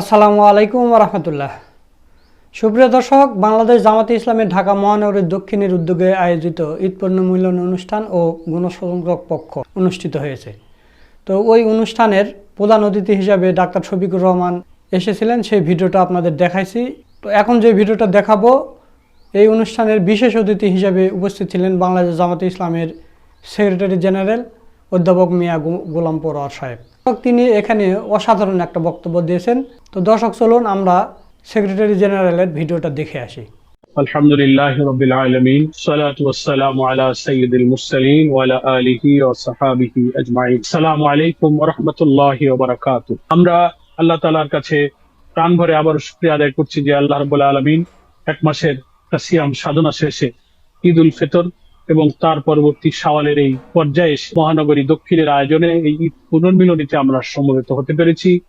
আসসালামু আলাইকুম রহমতুল্লাহ। সুপ্রিয় দর্শক, বাংলাদেশ জামাতে ইসলামের ঢাকা মহানগরীর দক্ষিণের উদ্যোগে আয়োজিত ঈদ পণ্য মূল্যায়ন অনুষ্ঠান ও গণসংযোগ পক্ষ অনুষ্ঠিত হয়েছে। তো ওই অনুষ্ঠানের প্রধান অতিথি হিসাবে ডাক্তার শফিকুর রহমান এসেছিলেন, সেই ভিডিওটা আপনাদের দেখাইছি। তো এখন যে ভিডিওটা দেখাবো, এই অনুষ্ঠানের বিশেষ অতিথি হিসাবে উপস্থিত ছিলেন বাংলাদেশ জামাতে ইসলামের সেক্রেটারি জেনারেল অধ্যাপক মিয়া গোলাম পরোয়ার সাহেব। তিনি এখানে অসাধারণ একটা বক্তব্য দিয়েছেন তো দর্শক চলুন আমরা সেক্রেটারি জেনারেলের ভিডিওটা দেখে আসি الحمد لله رب العالمين الصلاة والسلام على سيد المرسلين وعلى آله وصحابه أجمعين السلام عليكم ورحمة الله وبركاته আমরা আল্লাহ তালার কাছে প্রাণ ভরে আবার শুক্রিয়া আদায় করছি যে আল্লাহ রবুল আলমিন এক মাসের সিয়াম সাধনা শেষে ঈদ উল ফিতর এবং তার পরবর্তী সাওয়ালের এই পর্যায়ে মহানগরী দক্ষিণের আয়োজনে এই পুনর্মিলনীতে আমরা সমবেত হতে পেরেছি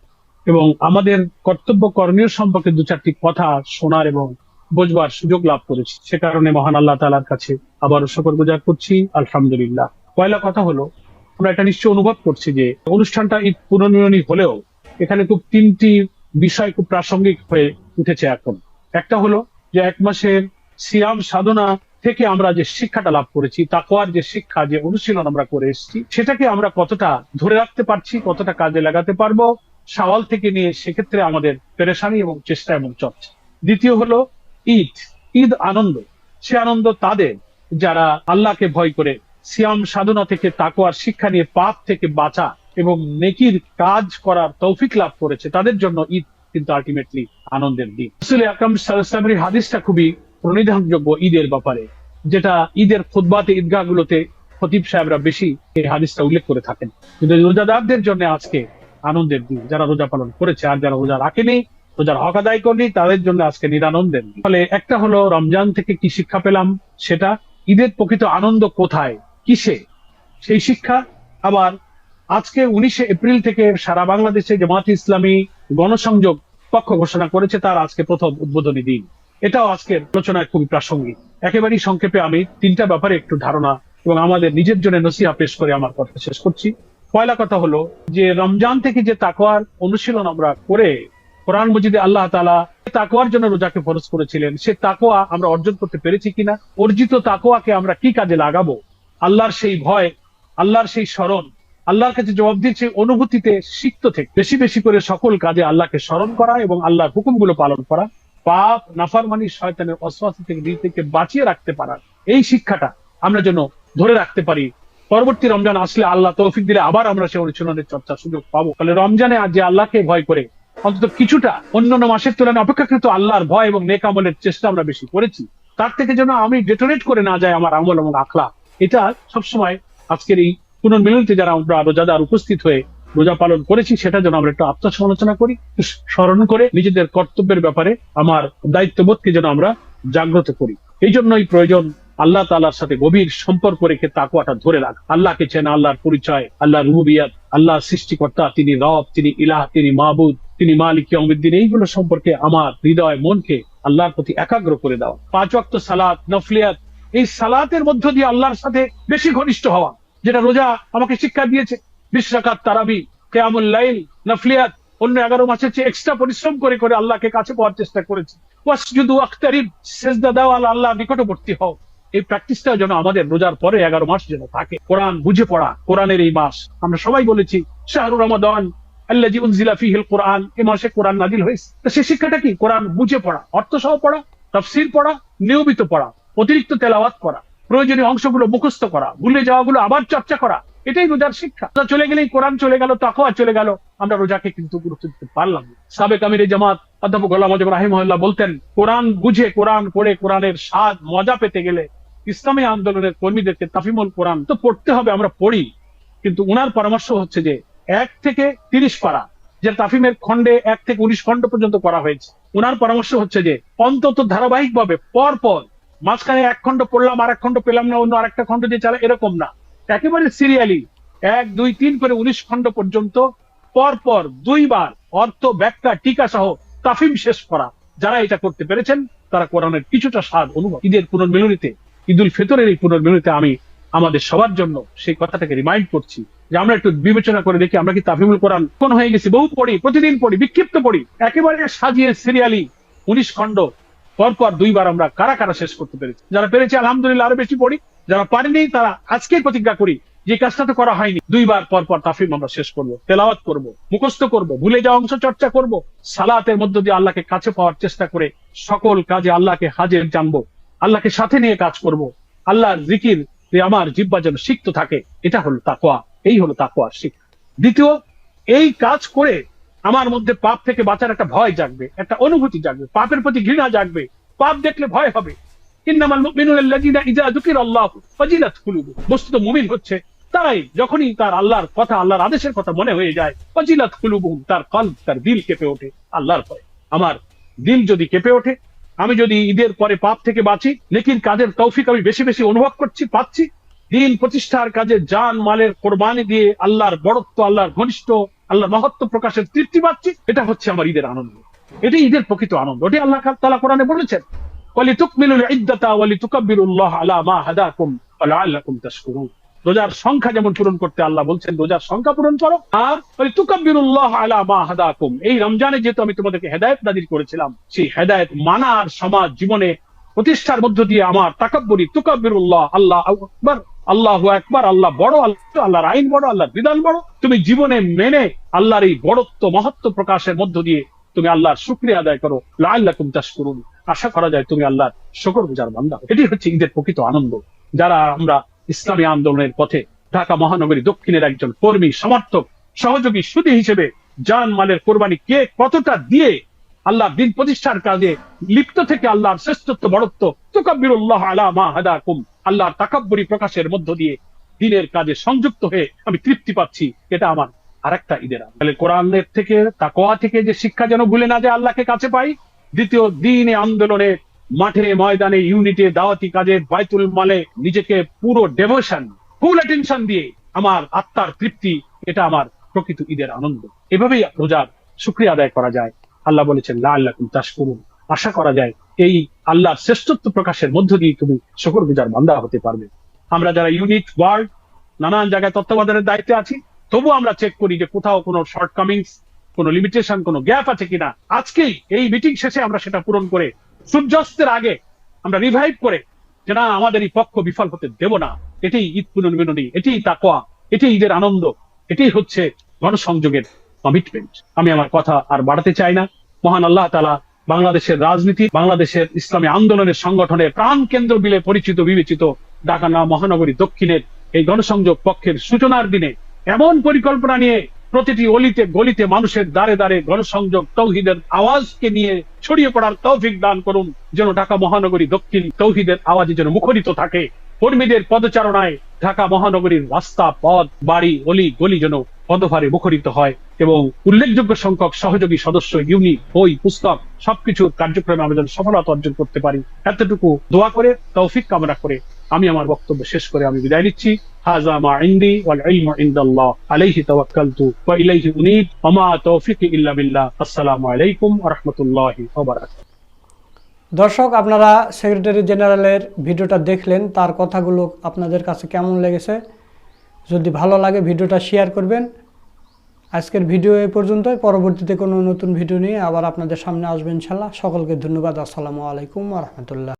এবং আমাদের কর্তব্য করণীয় সম্পর্কে দু চারটি কথা শোনার এবং বোঝবার সুযোগ লাভ করেছি। সে কারণে মহান আল্লাহ তালার কাছে আবারও শকর গুজার করছি। আলহামদুলিল্লাহ। পয়লা কথা হলো, আমরা এটা নিশ্চয় অনুভব করছি যে অনুষ্ঠানটা ঈদ পুনর্মিলনী হলেও এখানে খুব তিনটি বিষয় খুব প্রাসঙ্গিক হয়ে উঠেছে এখন। একটা হলো যে এক মাসের সিয়াম সাধনা থেকে আমরা যে শিক্ষাটা লাভ করেছি তাকোয়ার যে শিক্ষা, যে অনুশীলন আমরা করে এসেছি, সেটাকে আমরা কতটা ধরে রাখতে পারছি, কতটা কাজে লাগাতে পারব, সওয়াল থেকে নিয়ে সেক্ষেত্রে আমাদের পেরেশানি এবং চেষ্টা এবং চর্চা। দ্বিতীয় হলো ঈদ ঈদ আনন্দ। সে আনন্দ তাদের, যারা আল্লাহকে ভয় করে, সিয়াম সাধনা থেকে তাকোয়ার শিক্ষা নিয়ে পাপ থেকে বাঁচা এবং নেকির কাজ করার তৌফিক লাভ করেছে, তাদের জন্য ঈদ কিন্তু আলটিমেটলি আনন্দের দিন। আসলে আকরাম সাল্লামের হাদিসটা খুবই প্রণিধানযোগ্য ঈদের ব্যাপারে, যেটা ঈদের খুদ্বাতে ঈদগাহগুলোতে খতিব সাহেবরা বেশি এই হাদিসটা উল্লেখ করে থাকেন। কিন্তু রোজাদারদের জন্য আজকে আনন্দের দিন, যারা রোজা পালন করেছে আর যারা রোজা রাখেনি, রোজার হক আদায় করেনি, তাদের জন্য আজকে নিরানন্দের দিন। ফলে একটা হলো রমজান থেকে কি শিক্ষা পেলাম, সেটা ঈদের প্রকৃত আনন্দ কোথায়, কিসে, সেই শিক্ষা। আবার আজকে উনিশে এপ্রিল থেকে সারা বাংলাদেশে জামাত ইসলামী গণসংযোগ পক্ষ ঘোষণা করেছে, তার আজকে প্রথম উদ্বোধনী দিন। এটাও আজকের আলোচনায় খুবই প্রাসঙ্গিক। একেবারেই সংক্ষেপে আমি তিনটা ব্যাপারে একটু ধারণা এবং আমাদের নিজের জন্য নসিহা পেশ করে আমার কথা শেষ করছি। পয়লা কথা হলো যে, রমজান থেকে যে তাকওয়ার অনুশীলন আমরা করে কোরআন মজিদে আল্লাহ তালা তাকওয়ার জন্য রোজাকে ফরজ করেছিলেন, সে তাকোয়া আমরা অর্জন করতে পেরেছি কিনা, অর্জিত তাকওয়াকে আমরা কি কাজে লাগাবো, আল্লাহর সেই ভয়, আল্লাহর সেই স্মরণ, আল্লাহর কাছে জবাব দিচ্ছে অনুভূতিতে সিক্ত থেকে বেশি বেশি করে সকল কাজে আল্লাহকে স্মরণ করা এবং আল্লাহর হুকুমগুলো পালন করা পাপ, নাফারমানি শয়তানের অশ্বাসী থেকে নিজেকে বাঁচিয়ে রাখতে পারা। এই শিক্ষাটা আমরা যেন ধরে রাখতে পারি। পরবর্তী রমজান আসলে আল্লাহ তৌফিক দিলে আবার আমরা সে অনুশীলনের চর্চার সুযোগ পাবো। ফলে রমজানে আজ যে আল্লাহকে ভয় করে, অন্তত কিছুটা অন্যান্য মাসের তুলনায় অপেক্ষাকৃত আল্লাহর ভয় এবং নেক আমলের চেষ্টা আমরা বেশি করেছি। তার থেকে যেন আমি ডেটোনেট করে না যায় আমার আমল এবং আখলা এটা সবসময় আজকের এই পুনর্মিলনীতে যারা আমরা রোজাদার উপস্থিত হয়ে রোজা পালন করেছি সেটা যেন আমরা একটু আত্মসমালোচনা করি, স্মরণ করে নিজেদের কর্তব্যের ব্যাপারে আমার দায়িত্ববোধকে যেন আমরা জাগ্রত করি। এই জন্যই প্রয়োজন আল্লাহ তালার সাথে গভীর সম্পর্ক রেখে তাকুয়াটা ধরে রাখ। আল্লাহকে চেনা, আল্লাহর পরিচয় আল্লাহ রুবিয়াত আল্লাহ সৃষ্টিকর্তা, তিনি রব, তিনি ইলাহ, তিনি মাহবুদ তিনি মালিক অমিদ্দিন এইগুলো সম্পর্কে আমার হৃদয়, মনকে আল্লাহর প্রতি একাগ্র করে দাও পাঁচ ওয়াক্ত সালাত, নফলিয়াত, এই সালাতের মধ্য দিয়ে আল্লাহর সাথে বেশি ঘনিষ্ঠ হওয়া, যেটা রোজা আমাকে শিক্ষা দিয়েছে। বিশ রাকাত তারাবি, কেয়ামুল লাইল, নফলিয়াত, অন্য এগারো মাসের চেয়ে এক্সট্রা পরিশ্রম করে করে আল্লাহকে কাছে পাওয়ার চেষ্টা করেছি। ওয়াসজুদু আখতারিব সেজদা দাও আল্লাহ আল্লাহ, নিকটবর্তী হও। এই প্র্যাকটিসটা যেন আমাদের রোজার পরে এগারো মাস যেন থাকে। কোরআন বুঝে পড়া, কোরআনের এই মাস। আমরা সবাই বলেছি শাহরুর রমাদান আল্লাহ জীবন জিলাফিহিল কোরআন, এ মাসে কোরআন নাজিল হয়েছে। তো শিক্ষাটা কি? কোরআন বুঝে পড়া, অর্থ সহ পড়া, তফসির পড়া, নিয়মিত পড়া, অতিরিক্ত তেলাওয়াত করা, প্রয়োজনীয় অংশগুলো মুখস্থ করা, ভুলে যাওয়াগুলো আবার চর্চা করা এটাই রোজার শিক্ষা। চলে গেলেই কোরআন চলে গেল, তাকওয়া চলে গেল, আমরা রোজাকে কিন্তু গুরুত্ব দিতে পারলাম সাবেক আমির জামাত অধ্যাপক গোলাম আজম রাহিমহল্লা বলতেন, কোরআন বুঝে কোরআন পড়ে কোরআনের স্বাদ, মজা পেতে গেলে ইসলামী আন্দোলনের কর্মীদেরকে তাফিমুল কোরআন তো পড়তে হবে, আমরা পড়ি। কিন্তু উনার পরামর্শ হচ্ছে যে, এক থেকে তিরিশ পারা, যে তাফিমের খণ্ডে এক থেকে উনিশ খণ্ড পর্যন্ত করা হয়েছে। উনার পরামর্শ হচ্ছে যে, অন্তত ধারাবাহিক ভাবে পর পর মাঝখানে এক খণ্ড পড়লাম আর এক খণ্ড পেলাম না, অন্য আরেকটা খণ্ড দিয়ে চালা, এরকম না। একেবারে সিরিয়ালি এক, দুই, তিন করে উনিশ খণ্ড পর্যন্ত পর পর দুইবার অর্থ, ব্যাখ্যা, টিকা সহ তাফিম শেষ করা। যারা এটা করতে পেরেছেন, তারা কোরআনের কিছুটা স্বাদ অনুভব ঈদের পুনর্মিলনীতে, ঈদুল ফিতরের এই পুনর্মিলনীতে আমি আমাদের সবার জন্য সেই কথাটাকে রিমাইন্ড করছি যে আমরা একটু বিবেচনা করে দেখি আমরা কি তাফিমুল কোরআন কোন হয়ে গেছি। বহু পড়ি, প্রতিদিন পড়ি, বিক্ষিপ্ত পড়ি। একেবারে সাজিয়ে সিরিয়ালি উনিশ খণ্ড পরপর দুইবার আমরা কারা কারা শেষ করতে পেরেছি? যারা পেরেছি, আলহামদুলিল্লাহ, আরও বেশি পড়ি। যারা পারেনি, তারা আজকেই প্রতিজ্ঞা করি যে কাজটা তো করা হয়নি। দুইবার পর পর তাফিম আমরা শেষ করব, তেলাওয়াত করব, মুখস্থ করব, ভুলে যাওয়া অংশ চর্চা করব, সালাতের মধ্য দিয়ে আল্লাহকে কাছে পাওয়ার চেষ্টা করে সকল কাজে আল্লাহকে হাজির জানব, আল্লাহকে সাথে নিয়ে কাজ করব, আল্লাহর জিকির যে আমার জিব্বা যেন সিক্ত থাকে, এটা হলো তাকোয়া এই হলো তাকোয়া শিক্ষা। দ্বিতীয়, এই কাজ করে আমার মধ্যে পাপ থেকে বাঁচার একটা ভয় জাগবে, একটা অনুভূতি জাগবে, পাপের প্রতি ঘৃণা জাগবে, পাপ দেখলে ভয় হবে বস্তুত মুমিন হচ্ছে তারাই যখনই তার আল্লাহর কথা, আল্লাহর আদেশের কথা মনে হয়ে যায় তার তার দিল কেঁপে ওঠে আল্লাহর আমার দিল যদি কেঁপে ওঠে, আমি যদি ঈদের পরে পাপ থেকে বাঁচি লেকিন কাজের তৌফিক আমি বেশি বেশি অনুভব করছি, পাচ্ছি, দিন প্রতিষ্ঠার কাজে জান মালের কোরবানি দিয়ে আল্লাহর বড়ত্ব, আল্লাহর ঘনিষ্ঠ, আল্লাহর মহত্ব প্রকাশের তৃপ্তি পাচ্ছি, এটা হচ্ছে আমার ঈদের আনন্দ। এটাই ঈদের প্রকৃত আনন্দ। ওটি আল্লাহ তালা কোরআনে বলেছেন রোজার সংখ্যা যেমন পূরণ করতে আল্লাহ বলছেন, রোজার সংখ্যা পূরণ করো। আর আলা মা হাদাকুম। এই রমজানে যেহেতু আমি তোমাদেরকে নাজির করেছিলাম, সেই মানা আর সমাজ জীবনে প্রতিষ্ঠার মধ্য দিয়ে আমার তাকাব্বরি, তুকাব্বিরুল্লাহ, আল্লাহ আকবার, আল্লাহ একবার আল্লাহ বড়, আল্লাহ আল্লাহর আইন বড়, আল্লাহর বিধান বড়। তুমি জীবনে মেনে আল্লাহর এই বড়ত্ব, মহত্ব প্রকাশের মধ্য দিয়ে তুমি আল্লাহর শুক্রিয়া আদায় করো। লাল্লাহ চাষ করুন আশা করা যায় তুমি আল্লাহর শকর বুঝার বান্দা। এটি হচ্ছে ঈদের প্রকৃত আনন্দ। যারা আমরা ইসলামী আন্দোলনের পথে ঢাকা মহানগরী দক্ষিণের একজন কর্মী, সমর্থক, সহযোগী, সুদী হিসেবে জান মালের কোরবানি কে কতটা দিয়ে আল্লাহ দিন প্রতিষ্ঠার কাজে লিপ্ত থেকে আল্লাহর শ্রেষ্ঠত্ব, বড়ত্ব, তুকাব্বিরুল্লাহ আলা মা হাদাকুম, আল্লাহর তাকাব্বরি প্রকাশের মধ্য দিয়ে দিনের কাজে সংযুক্ত হয়ে আমি তৃপ্তি পাচ্ছি। এটা আমার আরেকটা ঈদের। তাহলে কোরআনের থেকে তাকোয়া থেকে যে শিক্ষা যেন ভুলে না যে আল্লাহকে কাছে পাই দ্বিতীয় দিনে আন্দোলনে, মাঠে, ময়দানে ইউনিটে দাওয়াতি কাজে, বাইতুল মালে নিজেকে পুরো ডেভোশন ফুল অ্যাটেনশন দিয়ে আমার আত্মার তৃপ্তি, এটা আমার প্রকৃত ঈদের আনন্দ। এভাবেই রোজার শুক্রিয়া আদায় করা যায়। আল্লাহ বলেছেন লা আল্লাহ তাস করুন আশা করা যায়, এই আল্লাহর শ্রেষ্ঠত্ব প্রকাশের মধ্য দিয়ে তুমি শকর গুজার বান্দা হতে পারবে। আমরা যারা ইউনিট ওয়ার্ল্ড নানান জায়গায় তত্ত্বাবধানের দায়িত্বে আছি তবু আমরা চেক করি যে কোথাও কোনো শর্টকামিংস কোনো লিমিটেশন কোনো গ্যাপ আছে কিনা? আজকেই এই মিটিং শেষে আমরা সেটা পূরণ করে, সূর্যাস্তের আগে আমরা রিভাইভ করে যে না, আমাদের এই পক্ষ বিফল হতে দেব না। এটাই ঈদ পুনর্মিলনী এটাই তাকোয়া এটাই ঈদের আনন্দ এটাই হচ্ছে গণসংযোগের কমিটমেন্ট আমি আমার কথা আর বাড়াতে চাই না। মহান আল্লাহ তালা বাংলাদেশের রাজনীতি, বাংলাদেশের ইসলামী আন্দোলনের সংগঠনের প্রাণ কেন্দ্র বিলে পরিচিত, বিবেচিত ঢাকা মহানগরী দক্ষিণের এই গণসংযোগ পক্ষের সূচনার দিনে এমন পরিকল্পনা নিয়ে প্রতিটি অলিতে, গলিতে মানুষের দ্বারে দ্বারে গণসংযোগ, তৌহিদের আওয়াজকে নিয়ে ছড়িয়ে পড়ার তৌফিক দান করুন, যেন ঢাকা মহানগরী দক্ষিণ তৌহিদের আওয়াজে যেন মুখরিত থাকে। কর্মীদের পদচারণায় ঢাকা মহানগরীর রাস্তা, পথ, বাড়ি, অলি, গলি যেন পদভারে মুখরিত হয় এবং উল্লেখযোগ্য সংখ্যক সহযোগী সদস্য, ইউনিট, বই, পুস্তক সবকিছুর কার্যক্রমে আমরা যেন সফলতা অর্জন করতে পারি। এতটুকু দোয়া করে, তৌফিক কামনা করে আমি আমার বক্তব্য শেষ করে আমি বিদায় নিচ্ছি। দর্শক, আপনারা সেক্রেটারি জেনারেলের ভিডিওটা দেখলেন, তার কথাগুলো আপনাদের কাছে কেমন লেগেছে? যদি ভালো লাগে ভিডিওটা শেয়ার করবেন। আজকের ভিডিও এই পর্যন্তই। পরবর্তীতে কোনো নতুন ভিডিও নিয়ে আবার আপনাদের সামনে আসবেন ইনশাল্লাহ সকলকে ধন্যবাদ। আসসালামু আলাইকুম রহমতুল্লাহ।